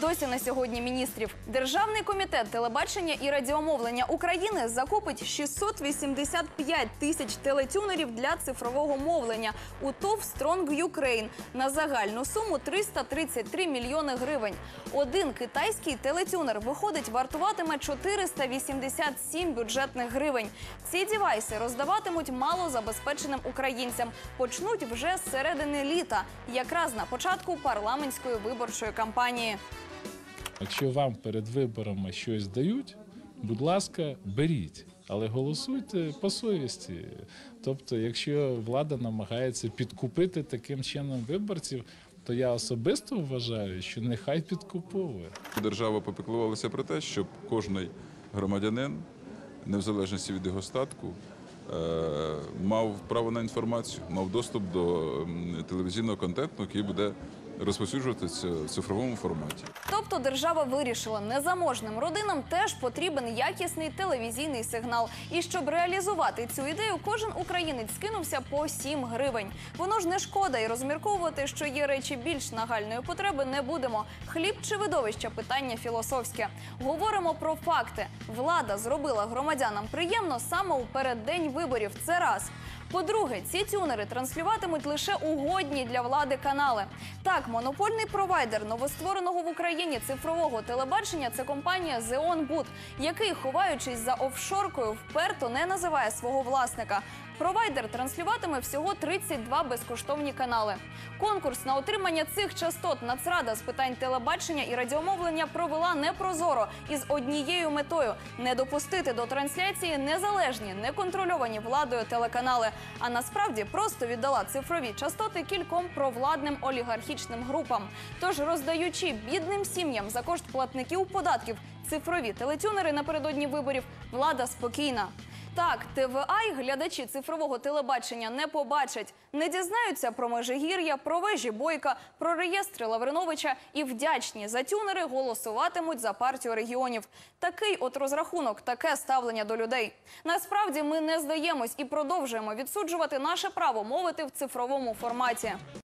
Досі на сьогодні міністрів. Державний комітет телебачення і радіомовлення України закупить 685 тисяч телетюнерів для цифрового мовлення у ТОВ Strong Ukraine на загальну суму 333 мільйони гривень. Один китайський телетюнер виходить вартуватиме 487 бюджетних гривень. Ці дівайси роздаватимуть малозабезпеченим українцям. Почнуть вже з середини літа, якраз на початку парламентської виборчої кампанії. Якщо вам перед виборами щось дають, будь ласка, беріть, але голосуйте по совісті. Тобто, якщо влада намагається підкупити таким чином виборців, то я особисто вважаю, що нехай підкуповує. Держава попіклувалася про те, щоб кожний громадянин, не в залежності від його статку, е, мав право на інформацію, мав доступ до телевізійного контенту, який буде розповсюджуватися в цифровому форматі. Тобто держава вирішила, незаможним родинам теж потрібен якісний телевізійний сигнал. І щоб реалізувати цю ідею, кожен українець скинувся по 7 гривень. Воно ж не шкода, і розмірковувати, що є речі більш нагальної потреби, не будемо. Хліб чи видовище питання філософське. Говоримо про факти. Влада зробила громадянам приємно саме у переддень виборів. Це раз. По-друге, ці тюнери транслюватимуть лише угодні для влади канали. Так, монопольний провайдер новоствореного в Україні цифрового телебачення це компанія Xeon Boot, який, ховаючись за офшоркою, вперто не називає свого власника. Провайдер транслюватиме всього 32 безкоштовні канали. Конкурс на отримання цих частот Нацрада з питань телебачення і радіомовлення провела непрозоро із однією метою не допустити до трансляції незалежні, неконтрольовані владою телеканали, а насправді просто віддала цифрові частоти кільком провладним олігархічним групам. Тож, роздаючи бідним сім'ям за кошт платників податків цифрові телетюнери напередодні виборів, влада спокійна. Так, ТВА й глядачі цифрового телебачення не побачать, не дізнаються про межигір'я, про вежі бойка, про реєстри Лавриновича і вдячні за тюнери голосуватимуть за партію регіонів. Такий от розрахунок, таке ставлення до людей. Насправді ми не здаємось і продовжуємо відсуджувати наше право мовити в цифровому форматі.